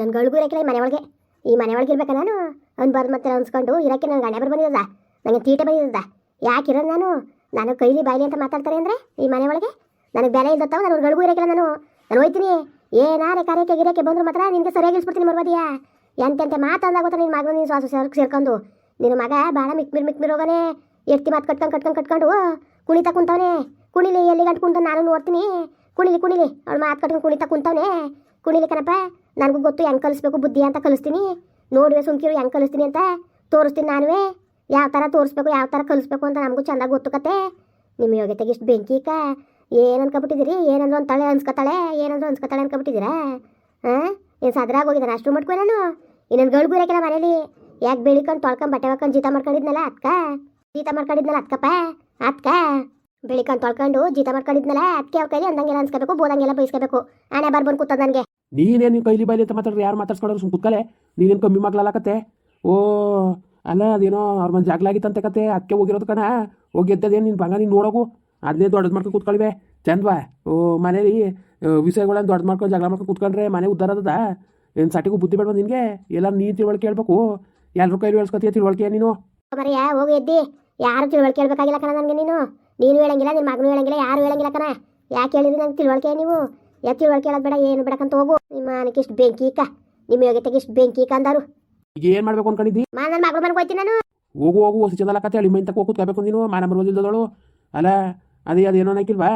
ನನ್ನ ಗಳಿಗೂ ಇರೋಕ್ಕಿಲ್ಲ, ಈ ಮನೆ ಒಳಗೆ ಈ ಮನೆ ಒಳಗೆ ಇರ್ಬೇಕಾ ನಾನು? ಬರ್ದು ಮತ್ತೆ ಅನ್ಸ್ಕೊಂಡು ಇರಕ್ಕೆ ನನ್ನ ಗಂಡ ಬರ್ ಬಂದಿದ್ದ ನನಗೆ ತೀಟೆ ಬಂದಿದ್ದ. ಯಾಕೆ ಇರೋದು ನಾನು? ನಾನು ಕೈಲಿ ಬಾಯಿಲಿ ಅಂತ ಮಾತಾಡ್ತಾರೆ ಅಂದರೆ ಈ ಮನೆ ಒಳಗೆ ನನಗೆ ಬೆಲೆ ಇದ್ದತ್ತವ ನನ್ನ ಗಳಿಗೂ ಇರೋಕ್ಕಿಲ್ಲ ನಾನು. ನಾನು ಹೋಯ್ತೀನಿ. ಏನಾರೆ ಕಾರ್ಯಕ್ಕೆ ಗಿರಕ್ಕೆ ಬಂದ್ರು ಮಾತ್ರ ನಿನಗೆ ಸರಿಯಾಗಿ ಇಳಿಸ್ಬಿಡ್ತೀನಿ ಮರ್ಬೋದಿಯಾ ಎಂತೆಂತೆ ಮಾತಂದಾಗೋತ ನಿನ್ನ ಮಗನ ನೀನು ಶ್ವಾಸ ಸೇರ್ಕೊಂಡು. ನಿನ್ನ ಮಗ ಭಾಳ ಮಿಕ್ಮಿರ್ ಮಿಕ್ಮಿರ್ ಹೋಗನೆ. ಎತ್ತಿ ಮಾತು ಕಟ್ಕೊಂಡು ಕಟ್ಕೊಂಡು ಕಟ್ಕೊಂಡು ಕುಣಿತಾ ಕುಂತವನೆ. ಕುಣಿಲಿ ಎಲ್ಲಿ ಗಂಟು ಕುಂತ ನಾನು ನೋಡ್ತೀನಿ. ಕುಣಿಲಿ ಕುಣಿಲಿ, ಅವ್ಳು ಮಾತು ಕಟ್ಕೊಂಡು ಕುಣಿತಾ ಕುಂತವನೆ. ಕುಣಿಲಿ ಕಣಪ್ಪ ನನಗೂ ಗೊತ್ತು ಹೆಂಗೆ ಕಲಿಸ್ಬೇಕು ಬುದ್ಧಿ ಅಂತ ಕಲಿಸ್ತೀನಿ. ನೋಡುವೆ ಸುಮ್ಕಿರು ಹೆಂಗೆ ಕಲಿಸ್ತೀನಿ ಅಂತ ತೋರಿಸ್ತೀನಿ ನಾನುವೇ. ಯಾವ ಥರ ತೋರಿಸ್ಬೇಕು, ಯಾವ ಥರ ಕಲಿಸ್ಬೇಕು ಅಂತ ನಮಗೂ ಚೆಂದಾಗಿ ಗೊತ್ತು ಕತೆ ನಿಮ್ಮ ಯೋಗ್ಯತೆಗೆ ಇಷ್ಟು ಬೆಂಕಿ ಕ ಏನು ಅನ್ಕೊಬಿಟ್ಟಿದ್ದೀರಿ? ಒಂದು ತಳೆ ಅನ್ಸ್ಕೊತಾಳೆ ಏನಂದ್ರೆ ಅನ್ಸ್ಕೊತಾಳೆ ಅನ್ಕೊಬಿಟ್ಟಿದ್ದೀರಾ? ಹಾಂ ಏನು ಸದ್ರಾಗ ಹೋಗಿದ್ದಾನೆ ಅಷ್ಟು ಮಟ್ಕೊ ನಾನು? ಇನ್ನೊಂದು ಗಳಿಗೂ ಮನೇಲಿ? ಯಾಕೆ ಬೆಳಿಕೊಂಡು ತೊಳ್ಕೊಂಡು ಬಟ್ಟೆ ಹಾಕೊಂಡು ಜೀತ ಮಾಡ್ಕೊಂಡಿದ್ನಲ್ಲ ಅದ್ಕ ಜೀತ ಮಾಡ್ಕೊಂಡಿದ್ನಲ್ಲ ಅದ್ಕಪ್ಪ ಅದ್ಕ ಬೆಳಿಕೊಂಡು ತೊಳ್ಕೊಂಡು ಜೀತ ಮಾಡ್ಕೊಂಡಿದ್ನಲ್ಲ ಅದಕ್ಕೆ ಅವ್ರ ಕೈಲಿ ಅಂದಂಗೆಲ್ಲ ಅನ್ಸ್ಕೋಬೇಕು, ಬೋದಂಗೆಲ್ಲ ಬೈಸ್ಕೋಬೇಕು. ಹಣೆ ಬರ್ಬಂದು ಕೂತದ ನನಗೆ. ನೀನೇನು ನೀವು ಕೈಲಿ ಬೈಲಿ ಅಂತ ಮಾತಾಡ್ರಿ ಯಾರು ಮಾತಾಡ್ಸ್ಕೊಡೋರು ಸುಮ್ಮ ಕುತ್ಕಲೆ? ನೀನೇನು ಕಮ್ಮಿ ಮಗ್ಲಲ್ಲಕತ್ತೆ ಓ, ಅಲ್ಲ, ಅದೇನೋ ಅವ್ರ ಮನೆ ಆಗಿತ್ತು ಅಂತ ಕತೆ. ಅದಕ್ಕೆ ಹೋಗಿರೋದು ಕಣ. ಹೋಗಿ ಎದ್ದದೇನು ನಿನ್ನ ಬಂಗ ನೀನು ನೋಡೋಗು. ಅದನ್ನೇ ದೊಡ್ಡದು ಮಾಡ್ಕೊಂಡು ಕೂತ್ಕೊಳ್ವೆ. ಚಂದ್ವಾ ಓ, ಮನೇಲಿ ವಿಷಯಗಳನ್ನ ದೊಡ್ಡ ಮಾಡ್ಕೊಂಡು ಜಗಳ ಮಾಡ್ಕೊಂಡು ಕೂತ್ಕೊಂಡ್ರೆ ಮನೆ ಉದ್ದಾರ ಅದ ಏನು ಸಟಿಗೂ ಬುದ್ಧಿ ಬೇಡ ನಿನಗೆ? ಎಲ್ಲ ನೀನು ತಿಳುವಳಿಕೆ ಕೇಳಬೇಕು ಎಲ್ಲರೂ ಕೈಲಿ ಹೇಳ್ಸ್ಕೊತೀಯ ತಿಳುವಳಿಕೆ ನೀನು? ಬರೀ ಹೋಗಿ ಎದ್ದಿ. ಯಾರು ತಿಳುವಳಿಕೆ ಕೇಳಬೇಕಾಗಿಲ್ಲ ಕಣ ನನಗೆ ನೀನು. ನೀನು ಹೇಳಂಗಿಲ್ಲ ನಿನ್ನ ಮಗನೂ ಹೇಳಂಗಿಲ್ಲ, ಯಾರು ಹೇಳಂಗಿಲ್ಲ ಕಣ. ಯಾಕೆ ಹೇಳಿದ್ರಿ ನಂಗೆ ತಿಳುವಳಿಕೆ ನೀವು? ಯಾಕೆ ತಿಳುವಳಿಕೆ ಹೇಳೋದು ಬೇಡ ಏನು ಬೇಡಕಂತ ಹೋಗು. ನಿಮ್ಮ ಮನೆಗೆ ಇಷ್ಟು ಬೆಂಕಿ ಇಕ್ಕ ನಿಮ್ಮ ಯೋಗ್ಯತೆಗೆ ಇಷ್ಟು ಬೆಂಕಿ ಅಂದರು. ಈಗ ಏನು ಮಾಡ್ಬೇಕು ಅನ್ಕೊಂಡಿದ್ದಿ? ಮಾ ನನ್ನ ಮಗಳು ಮನೆಗೆ ಹೋಯ್ತೀನಿ ನಾನು. ಹೋಗು ಹೋಗು ಹೊಸ ಚಂದಲ್ಲ ಕತೆ ಅಳಿ ಮೈನ್ ತಕ್ಕ ಕೂತ್ಕೋಬೇಕು ನೀನು ಮಾನ ಬರೋದಿಲ್ಲದಳು ಅಲ್ಲ ಅದೇ ಅದೇನೋ ಅನ್ನಕ್ಕಿಲ್ವಾ?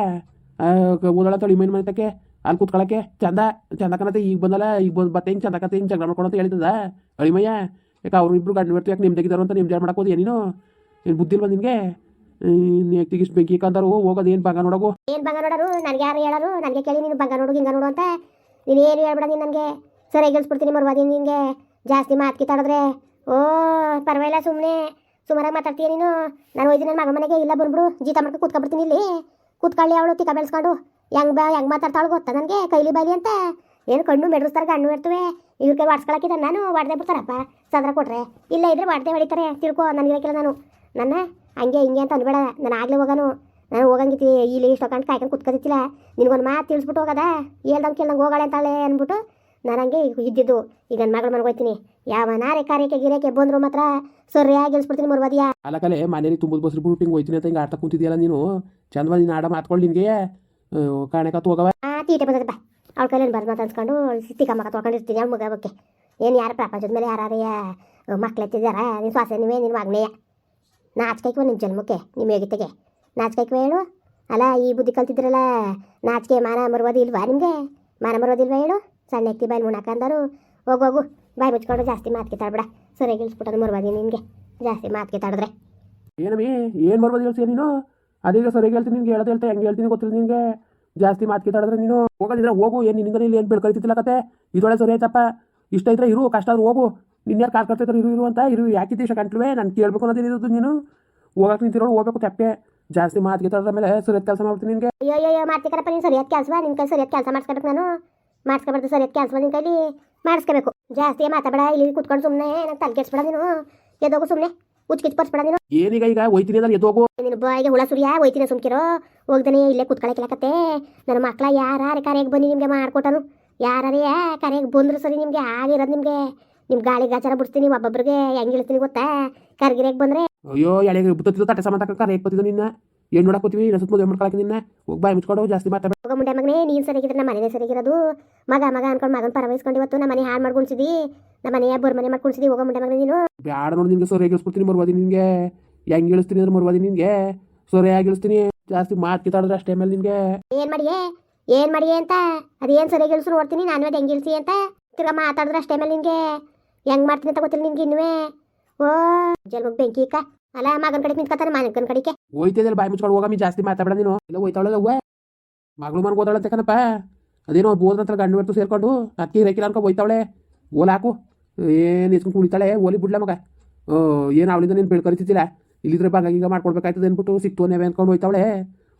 ಓದಳ ತಳಿ ಮೈನ್ ಮನೆ ತಕ್ಕೆ. ಅಲ್ಲಿ ಕೂತ್ಕೊಳಕ್ಕೆ. ಚಂದ ಚಂದ ಕನತೆ ಈಗ ಬಂದಲ್ಲ ಈಗ ಬಂದು ಬತ್ತೆ ಹಿಂಗೆ ಚಂದ ಕತೆ ಹಿಂಗೆ ಜಗಳ ಮಾಡ್ಕೊಳಂತ ಅಂತ ಹೇಳಿದ್ದದ ಅಳಿಮಯ್ಯ ಯಾಕೆ ಅವ್ರು ಇಬ್ರು ಗಂಡು ಬರ್ತೀವಿ ಯಾಕೆ ನಿಮ್ದಾಗಿದ್ದಾರು ಅಂತ ನಿಮ್ದು ಮಾಡ್ಕೋದು ನೀನು? ಏನು ಬುದ್ಧಿಲ್ವ ನಿನಗೆ? ನೆಕ್ತಿಗೆ ಇಷ್ಟು ಬೆಂಕಿ ಕಂದರು ಹೋಗೋದು, ಏನು ಬಂಗ ನೋಡಗು. ಏನ್ ಬಂಗ ನೋಡರು? ನನಗೆ ಯಾರು ಹೇಳರು? ನನಗೆ ಕೇಳಿ, ನೀನು ಬಂಗ ನೋಡು ಹಿಂಗ ನೋಡು ಅಂತ. ನೀನು ಏನು ಹೇಳ್ಬೇಡ ನೀನು ನನಗೆ? ಸರಿಯಾಗಿ ಗೆಲ್ಸ್ಬಿಡ್ತೀನಿ ಮರ್ವಾದಿ ನಿನಗೆ. ಜಾಸ್ತಿ ಮಾತು ಕಿತ್ತಾಡಿದ್ರೆ. ಓ, ಪರವಾಗಿಲ್ಲ ಸುಮ್ಮನೆ ಸುಮಾರಾಗಿ ಮಾತಾಡ್ತೀಯ ನೀನು? ನಾನು ಹೋಯ್ತೀನಿ ನನ್ನ ಮಗ ಮನೆಗೆ, ಇಲ್ಲ ಬಂದ್ಬಿಡು. ಜೀತ ಮಾಡ್ಕೊಂಡು ಕೂತ್ಕೊಬಿಡ್ತೀನಿ ಇಲ್ಲಿ. ಕೂತ್ಕೊಳ್ಳಿ ಅವಳು ತಿಕ್ಕ ಬೆಳೆಸ್ಕೊಂಡು. ಹೆಂಗ್ ಬಾ ಹೆಂಗ್ ಮಾತಾಡ್ತಾಳು ಗೊತ್ತಾ ನನಗೆ? ಕೈಲಿ ಬಾಲಿ ಅಂತ. ಏನು ಕಣ್ಣು ಮೆಡ್ರಿಸ್ತಾರೆ, ಕಣ್ಣು ಇರ್ತವೆ ಇವ್ರಿಗೆ ಕೈ ವಾಡ್ಸ್ಕೊಳಕ್ಕಿದ್ದ ನಾನು ವಾಡ್ದೆ ಬಿಡ್ತಾರಪ್ಪ ಸದ್ರ ಕೊಟ್ರೆ. ಇಲ್ಲ ಇದ್ರೆ ವಾಡ್ದೆ ಹೊಡಿತಾರೆ. ತಿಳ್ಕೊ ನನಗಿರಕ್ಕಿಲ್ಲ ನಾನು. ನನ್ನ ಹಂಗೆ ಹಿಂಗೆ ಅಂತ ಅನ್ಬೇಡ. ನಾನು ಆಗ್ಲೇ ಹೋಗೋನು. ನಾನು ಹೋಗಂಗಿತಿ ಇಲ್ಲಿ ಇಷ್ಟು ಕಂಡು ಕಾಯ್ಕೊಂಡು ಕುತ್ಕೊತಿಲ್ಲ ನಿನ್ಗೊಂದು ಮಾತು ತಿಳಿಸ್ಬಿಟ್ಟು ಹೋಗದ? ಹೇಳ್ದಂಗೆ ಕೇಳ್ದಂಗೆ ಹೋಗಾಳೆ ಅಂತಾಳೆ ಅಂದ್ಬಿಟ್ಟು ನಾನು ಹಂಗೆ ಇದ್ದಿದ್ದು. ಈಗ ನನ್ನ ಮಗಳ ಮನೆಗೆ ಹೋಗ್ತೀನಿ ಯಾವನಾರೆ ಕಾರ್ಯಕ್ಕೆ ಗಿರಕ್ಕೆ ಬಂದ್ರು ಮಾತ್ರ ಸರಿಯಾಗಿ ಗೆಲ್ಸ್ಬಿಡ್ತೀನಿ ಮರ್ವಾದಿಯಾ. ಅಲ್ಲ ಕಲೆ ಮನೇಲಿ ತುಂಬದ ಬಸ್ರಿ ಬಿಟ್ಟು ಹಿಂಗೆ ಹೋಯ್ತೀನಿ ಅಂತ ಹಿಂಗೆ ಆಡ್ತಾ ಕುಂತಿದ್ಯಲ್ಲ ನೀನು? ಚಂದವ ನೀನು ಆಡ ಮಾತ್ಕೊಂಡು ನಿನಗೆ? ಕಾಣಕತ್ತು ಹೋಗವ. ಆ ತೀಟೆ ಬಾ. ಅವ್ಳ ಕೈಲಿ ಬರ್ದು ಮಾತು ಅನ್ಸ್ಕೊಂಡು ಸಿಕ್ಕ ಮಗ ತೊಗೊಂಡಿರ್ತೀನಿ ಅವ್ಳ ಮಗ ಬಗ್ಗೆ ಏನು ಯಾರು ಪ್ರಪಂಚದ ಮೇಲೆ ಯಾರೇ ಮಕ್ಳು ಎತ್ತಿದಾರ ನಿನ್ನ ಸ್ವಾಸ ನೀವೇ ನಿನ್ನ ಮಗನೆಯ? ನಾಚಿಕೆಗೆ ನಿಮ್ಮ ಜನ್ಮಕ್ಕೆ ನಿಮ್ಮ ಯೋಗ್ಯತೆಗೆ ನಾಚಿಕೆ ಹೇಳು. ಅಲ್ಲ, ಈ ಬುದ್ಧಿ ಕಲ್ತಿದ್ರಲ್ಲ, ನಾಚಿಕೆ ಮಾನ ಮರುವುದು ಇಲ್ವಾ ನಿಮಗೆ? ಮಾನ ಮರುವುದಿಲ್ವಾ ಹೇಳು. ಸಣ್ಣ ಎತ್ತಿ ಬಾಯಿ ಮುಣಾಕ ಅಂದರು ಹೋಗು ಹೋಗು. ಬಾಯಿ ಮುಚ್ಕೊಂಡು ಜಾಸ್ತಿ ಮಾತು ಕಿತ್ತಾಡ್ಬೇಡ. ಸರಿಯಾಗಿ ಇಳಿಸ್ಬಿಟ್ಟದು ಮರುವಾದಿ ನಿನಗೆ. ಜಾಸ್ತಿ ಮಾತು ಏನು ಏನಮ್ಮಿ ಏನು ಮರುವುದು ಹೇಳ್ತೀಯ ನೀನು? ಅದೀಗ ಸರಿಯಾಗಿ ಹೇಳ್ತೀನಿ, ನಿನ್ಗೆ ಹೇಳೋದು ಹೇಳ್ತಾ, ಹೆಂಗೆ ಹೇಳ್ತೀನಿ ಗೊತ್ತಿಲ್ಲ ನಿನಗೆ. ಜಾಸ್ತಿ ಮಾತು ತಾಡಿದ್ರೆ ನೀನು. ಹೋಗೋದಿದ್ರೆ ಹೋಗು, ಏನು ನಿನ್ನಿಂದ ಇಲ್ಲಿ ಏನು ಬೆಳ್ಕೊಳ್ತಿಲ್ಲ ಕತೆ. ಇದೊಳೆ ಸರಿ ಆಯ್ತಪ್ಪ. ಇಷ್ಟ ಇದ್ರೆ ಇರು, ಕಷ್ಟ ಆದ್ರೂ ಹೋಗು. ನಿನ್ಯಾರು ಕಾಲ್ ಕರ್ತಿರ್ತಾರೆ ಇರು ಇರು ಅಂತ ಇರು ಯಾಕೆ ದೇಶ ಕಂಟ್ಲುವೆ ನಾನು ಕೇಳಬೇಕು ಅನ್ನೋದೇನಿರೋದು ನೀನು. ಹೋಗಕ್ಕೆ ನಿಂತಿರೋಳು ಹೋಗ್ಬೇಕು ತಪ್ಪೆ. ಜಾಸ್ತಿ ಮಾತಿಗೆ ತರದ ಮೇಲೆ ಸರಿಯಾದ ಕೆಲಸ ಮಾಡ್ತೀನಿ ನಿನಗೆ. ಅಯ್ಯೋ ಅಯ್ಯೋ ಮಾಡ್ತಿಕರಪ್ಪ ನೀನು ಸರಿಯಾದ ಕೆಲಸ? ನಿನ್ನ ಕೈ ಸರಿಯಾದ ಕೆಲಸ ಮಾಡಿಸ್ಕೋಬೇಕು ನಾನು. ಮಾಡಿಸ್ಕೊಬಾರ್ದು ಸರಿಯಾದ ಕೆಲಸ ನಿನ್ನ ಕೈಲಿ. ಮಾಡಿಸ್ಕೋಬೇಕು. ಜಾಸ್ತಿ ಮಾತಾಡಬೇಡ ಇಲ್ಲಿ ಕುತ್ಕೊಂಡು ಸುಮ್ಮನೆ ನಂಗೆ ತಲೆ ಕೆಡ್ಸ್ಬೇಡ ನೀನು. ಎದೋಗು ಸುಮ್ಮನೆ ಉಚ್ಕಿಚ್ ಪರ್ಸ್ಬೇಡ ನೀನು. ಏನೀಗ ಈಗ ಹೋಯ್ತೀನಿ ಅಂದ್ರೆ ಎದ್ದೋಗು? ನಿನ್ನ ಬಾಯಿಗೆ ಹುಳ ಸುರಿಯ ಹೋಯ್ತೀನಿ ಸುಮ್ಕಿರೋ. ಹೋಗ್ದಾನೆ ಇಲ್ಲೇ ಕುತ್ಕೊಳಕಿಲ್ಲಕತ್ತೆ ನನ್ನ ಮಕ್ಕಳ ಯಾರು ಕರೆಗೆ ಬನ್ನಿ ನಿಮಗೆ ಮಾಡ್ಕೊಟ್ಟನು? ಯಾರೇ ಕರೆಗೆ ಬಂದರು ಸರಿ ನಿಮಗೆ? ಆಗಿರೋದು ನಿಮಗೆ? ನಿಮ್ಮ ಗಾಳಿ ಗಾಚಾರ ಬಿಡ್ತೀನಿ ಒಬ್ಬೊಬ್ರಿಗೆ ಹೆಂಗೆ ಇಳಿಸ್ತೀನಿ ಗೊತ್ತಾ? ಕರ್ಗಿರೇಗೆ ಬಂದ್ರೆ ಅಯ್ಯೋ ಎಳೆ ಬುತ್ತಿದ್ದು ತಟ್ಟೆ ಸಮ ತಕ್ಕ ಕರೆ ನಿನ್ನ. ಏನ್ ನೋಡಕ್ಕೋತೀವಿ ಇಲ್ಲ ಸುತ್ತ ಮದುವೆ ಮಾಡ್ಕೊಳಕ್ಕೆ ನಿನ್ನ. ಹೋಗಿ ಬಾಯಿ ಮುಚ್ಕೊಂಡು ಜಾಸ್ತಿ ಮಾತಾಡ ಹೋಗ ಮುಂಡೆ ಮಗನೇ ನೀನ್ ಸರಿಗಿದ್ರೆ ನಮ್ಮ ಮನೆನೇ ಸರಿಗಿರೋದು ಮಗ ಮಗ ಅನ್ಕೊಂಡು ಮಗನ ಪರವಹಿಸ್ಕೊಂಡು ಇವತ್ತು ನಮ್ಮ ಮನೆ ಹಾಳು ಮಾಡ್ಕೊಳ್ಸಿದಿ ನಮ್ಮ ಮನೆಯ ಬರ್ ಮನೆ ಮಾಡ್ಕೊಳ್ಸಿದಿ ಹೋಗ ಮುಂಡೆ ಮಗನೇ ನೀನು. ಬ್ಯಾಡ ನೋಡಿ ನಿನ್ಗೆ ಸೊರೆ ಗಿಳಿಸ್ಬಿಡ್ತೀನಿ ಮರ್ವಾದಿ ನಿನಗೆ. ಹೆಂಗೆ ಇಳಿಸ್ತೀನಿ ಅಂದ್ರೆ ಮರ್ವಾದಿ ನಿನಗೆ. ಸೊರೆ ಆಗಿಳಿಸ್ತೀನಿ ಜಾಸ್ತಿ ಮಾತು ಕಿತ್ತಾಡಿದ್ರೆ ಅಷ್ಟೇ ಮೇಲೆ ನಿನಗೆ. ಏನ್ ಮಾಡಿಯೇ? ಏನ್ ಮಾಡಿಯೇ ಅಂತ? ಅದೇನ್ ಸರಿಯಾಗಿ ಇಳಿಸು ನೋಡ್ತೀನಿ ನಾನು ಅದು ಹೆಂಗೆ ಇಳಿಸಿ ಅಂತ? ತಿರ್ಗ ಮಾತಾಡಿದ್ರೆ ಅಷ್ಟೇ ಮೇಲೆ ನಿನಗೆ. ಹೆಂಗೆ ಮಾಡ್ತೀನಿ ಅಂತ ಗೊತ್ತಿಲ್ಲ ನಿನ್ಗೆ ಇನ್ನುವೇ? ಓ ಜಲ್ಮಗ್ ಬೆಂಕಿ ಇಕ್ಕ ಅಲ್ಲ, ಮಗನ ಕಡೆ ನಿಂತ್ಕೊತಾನೆ ಮಗನ ಕಡೆಗೆ. ಹೋಯ್ತಿದ್ದಲ್ಲ ಬಾಯಿ ಮುಚ್ಕೊಂಡು ಹೋಗಮ್ಮಿ ಜಾಸ್ತಿ ಮಾತಾಡ ನೀನು. ಎಲ್ಲ ಹೋಯ್ತಾವಳಲ್ಲ ಅವ್ವ? ಮಗಳು ಮನ್ಗೆ ಓದಾಳಂತೆ ಕಣಪ್ಪ. ಅದೇನೋ ಬೋದ್ರಂತ ಗಂಡು ಬೆರ್ತು ಸೇರ್ಕೊಂಡು ಅಕ್ಕಿ ರೇಕಿಲ್ಲ ಅನ್ಕೊ ಹೋಯ್ತಾವಳೆ. ಓಲ್ ಹಾಕು. ಏನು ಇಸ್ಕೊಂಡು ಕುಣಿತಾಳೆ? ಓಲಿ ಬಿಡ್ಲ ಮಗ. ಓ, ಏನು ಅವಳಿಂದ ನೀನು ಬೆಳ್ಕರಿತಿದ್ದಿಲ್ಲ ಇಲ್ಲಿದ್ರೆ ಬಂಗ ಈಗ ಮಾಡ್ಕೊಡ್ಬೇಕಾಯ್ತದೆ ಅಂದ್ಬಿಟ್ಟು ಸಿಕ್ತು ಅನ್ನೇವೆ ಅನ್ಕೊಂಡು ಹೋಯ್ತಾವಳೆ.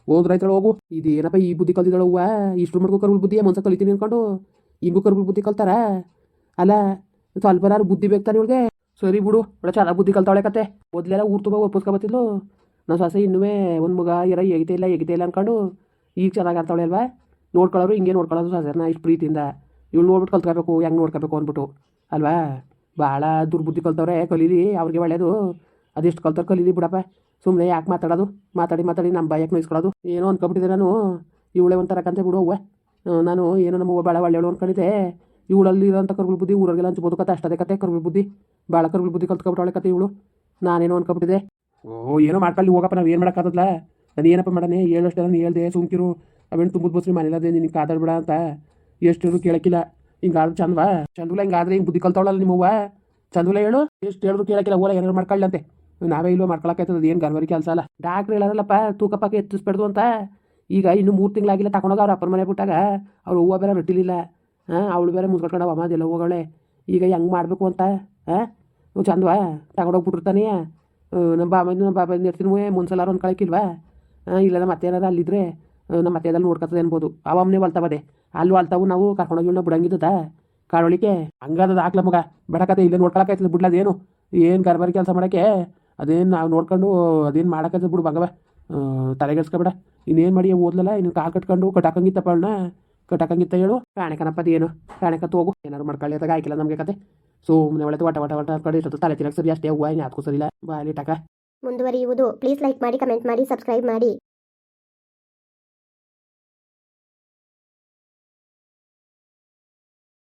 ಹೋದ್ರಾಯ್ತಾಳೆ ಹೋಗು. ಇದೇನಪ್ಪ ಈ ಬುದ್ಧಿ ಕಲ್ತಿದ್ದಾಳೆ ಅವ್ವ? ಇಷ್ಟು ಮಾಡ್ಕೊ ಕರ್ಬುಲ್ ಬುದ್ಧಿ ಮನ್ಸ ಕಲಿತೀನಿ ಅನ್ಕೊಂಡು. ಹಿಂಗೂ ಕರ್ಬುಲ್ ಬುದ್ಧಿ ಕಲ್ತಾರ? ಅಲ್ಲ ಸ್ವಲ್ಪನಾರು ಬುದ್ಧಿ ಬೇಕು ತಾನೆ ಇವಳಿಗೆ. ಸರಿ ಬಿಡು, ಒಳ್ಳೆ ಚೆನ್ನಾಗಿ ಬುದ್ಧಿ ಕಲ್ತಾವಳೆ ಕತೆ. ಮೊದಲೆಲ್ಲ ಊರು ತುಂಬ ಒಪ್ಪಿಸ್ಕೊಬತ್ತಿದ್ಲು ನಾವು ಸೊಸೆ ಇನ್ನೂ ಒಂದು ಮಗ ಯಾರ ಎಗಿತೆ ಇಲ್ಲ ಎಗಿತೆ ಇಲ್ಲ ಅನ್ಕೊಂಡು ಈಗ ಚೆನ್ನಾಗಿ ಆಡ್ತಾವಳೆ ಅಲ್ವಾ? ನೋಡ್ಕೊಳ್ಳೋರು, ಹಿಂಗೆ ನೋಡ್ಕೊಳ್ಳೋದು ಸೊಸೆನ ಇಷ್ಟು ಪ್ರೀತಿಯಿಂದ. ಇವಳು ನೋಡ್ಬಿಟ್ಟು ಕಲ್ತ್ಕೋಬೇಕು, ಹೆಂಗೆ ನೋಡ್ಕೋಬೇಕು ಅಂದ್ಬಿಟ್ಟು ಅಲ್ವಾ? ಭಾಳ ದುರ್ಬುದ್ಧಿ ಕಲ್ತವ್ರೆ ಕಲೀಲಿ, ಅವ್ರಿಗೆ ಒಳ್ಳೇದು. ಅದೆಷ್ಟು ಕಲ್ತವ್ರು ಕಲೀಲಿ ಬಿಡಪ್ಪ. ಸುಮ್ಮನೆ ಯಾಕೆ ಮಾತಾಡೋದು? ಮಾತಾಡಿ ಮಾತಾಡಿ ನಮ್ಮ ಬಾಯಕ್ಕೆ ನೋಯಿಸ್ಕೊಳ್ಳೋದು. ಏನೋ ಅಂದ್ಕೊಬಿಟ್ಟಿದ್ದೆ ನಾನು. ಇವಳೆ ಒಂಥರ ಕಂತೆ ಬಿಡು ಹೋಗುವ ನಾನು ಏನೋ ನಮ್ಮ ಭಾಳ ಒಳ್ಳೆಯವಳು ಅನ್ಕೊಂಡಿದ್ದೆ. ಇವಳಲ್ಲಿ ಇರೋಂಥ ಕರ್ಗುಳ ಬುದ್ಧಿ ಊರಿಗೆಲ್ಲ ಹಂಚ್ಬೋದು ಕತೆ ಅಷ್ಟದೇ ಕತೆ, ಕರ್ಗುಳ ಬುದ್ಧಿ. ಭಾಳ ಕರ್ಗುಳ ಬುದ್ಧಿ ಕಲ್ತ್ಕೊಬಿಟ್ಟಾಳೆ ಕತೆ ಇವಳು. ನಾನೇನೋ ಅನ್ಕೊಬಿಟ್ಟಿದ್ದೆ. ಓ ಏನೋ ಮಾಡ್ಕೊಳ್ಳಿ ಹೋಗಪ್ಪ, ನಾವು ಏನು ಮಾಡೋಕ್ಕಾಗಲ್ಲ ನಾನು ಏನಪ್ಪ ಮಾಡನೆ? ಹೇಳೋಷ್ಟೇ ನಾನು ಹೇಳ್ದೆ, ಸುಮ್ಕಿರು. ಅವೇನು ತುಂಬದ ಬಸ್ರಿ ಮನೇಲದೆ ನಿನಗೆ ಕಾದಾಡ್ಬೇಡ ಅಂತ. ಎಷ್ಟು ಕೇಳಕ್ಕಿಲ್ಲ ಹಿಂಗಾದ್ರೆ ಚಂದವಾ? ಚಂದಲ್ಲ ಹಿಂಗಾದ್ರೆ ಹಿಂಗೆ ಬುದ್ಧಿ ಕಲ್ತವಳಲ್ಲ ನಿಮ್ಮವ್ವ? ಚಂದಲ್ಲ ಹೇಳು. ಎಷ್ಟು ಹೇಳಿದ್ರು ಕೇಳಕ್ಕಿಲ್ಲ ಓಲ ಏನಾರು ಮಾಡ್ಕೊಳ್ಳಂತೆ. ನಾವೇ ಇಲ್ಲೋ ಮಾಡ್ಕೊಳಕ್ಕಾಯ್ತದ ಏನು ಗರ್ವರಿ ಕೆಲಸ ಅಲ್ಲ. ಡಾಕ್ಟ್ರ್ ಹೇಳೋದಲ್ಲಪ್ಪ ತೂಕಪ್ಪಕ್ಕೆ ಪಾಕ ಎತ್ತಿಸ್ಬೇಡ್ದು ಅಂತ. ಈಗ ಇನ್ನು ಮೂರು ತಿಂಗಳಾಗಿಲ್ಲ ತಗೊಂಡೋಗ ಅವ್ರ ಅಪ್ಪನ ಮನೆ ಬಿಟ್ಟಾಗ ಅವ್ರು ಹೂವು ಬೇರೆ ರೊಟ್ಟಿಲಿಲ್ಲ. ಹಾಂ ಅವಳು ಬೇರೆ ಮುಸ್ಕೊಟ್ಕೊಂಡು ಅಮ್ಮ ಅದೆಲ್ಲ ಹೋಗೋಳೆ ಈಗ ಹೆಂಗೆ ಮಾಡಬೇಕು ಅಂತ ಹಾಂ ಚಂದವಾ ತಗೊಂಡೋಗ್ಬಿಟ್ಟಿರ್ತಾನೆ. ನಮ್ಮ ಬಾಬಂದು ನಮ್ಮ ಬಾಬಂದು ಇರ್ತೀನಿ ಮುನ್ಸಲಾರು ಅನ್ಕೊಳಕ್ಕಿಲ್ವಾ ಹಾಂ ಇಲ್ಲ ನಮ್ಮ ಅತ್ತೆ ಅಲ್ಲಿದ್ರೆ ಆ, ನಮ್ಮ ಅತ್ತೆದಲ್ಲಿ ನೋಡ್ಕೊತದೆ ಅನ್ಬೋದು. ಅವಮ್ಮನೆ ಹೊಲ್ತಾವದೆ ಅಲ್ಲೂ ಅಲ್ತಾವು ನಾವು ಕರ್ಕೊಂಡೋಗಿ ನಾವು ಬಿಡಂಗಿದ್ದದ ಕಾಳೊಳಿಕೆ ಹಂಗದ ಹಾಕ್ಲ ಮಗ. ಬೇಡಕತ್ತೆ ಇಲ್ಲೇ ನೋಡ್ಕೊಳಕಾಯ್ತದೆ ಬಿಡ್ಲದೇನು ಏನು? ಗರ್ಬರಿ ಕೆಲಸ ಮಾಡೋಕ್ಕೆ? ಅದೇನು ನಾವು ನೋಡ್ಕೊಂಡು ಅದೇನು ಮಾಡೋಕ್ಕಾಯ್ತದೆ ಬಿಡು ಬಂಗವ ತಲೆಗೆಡ್ಸ್ಕೊಬೇಡ. ಇನ್ನೇನು ಮಾಡಿ ಓದ್ಲಲ್ಲ? ಇನ್ನು ಕಾಲು ಕಟ್ಕೊಂಡು ಕಟ್ಟಾಕಂಗಿತ್ತಪ್ಪ ಅವಳನ್ನ. ಕಟ್ಟಾಕಂಗಿತ್ತ ಹೇಳು? ಏನು? ಅದೇನು ಕಾಣೆಕತ್ತು ಹೋಗು ಏನಾರು ಮಾಡ್ಕೊಳ್ಳಿ ಅದಾಗ ಆಯ್ಕಿಲ್ಲ ನಮಗೆ ಕತೆ. ಸುಮ್ಮನೆ ಒಳ್ಳೆ ವಟ ವಟ ವಟ ಕಡೆ ಇರ್ತದೆ. ತಲೆ ತಿರಕ್ಕೆ ಸರಿ ಅಷ್ಟೇ ಹೂವು ಯಾತ್ಕೂ ಸರಿಲ್ಲ ಬಾಯಲ್ಲಿ ಟಕ ಮುಂದುವರಿಯುವುದು. ಪ್ಲೀಸ್ ಲೈಕ್ ಮಾಡಿ ಕಮೆಂಟ್ ಮಾಡಿ ಸಬ್ಸ್ಕ್ರೈಬ್ ಮಾಡಿ.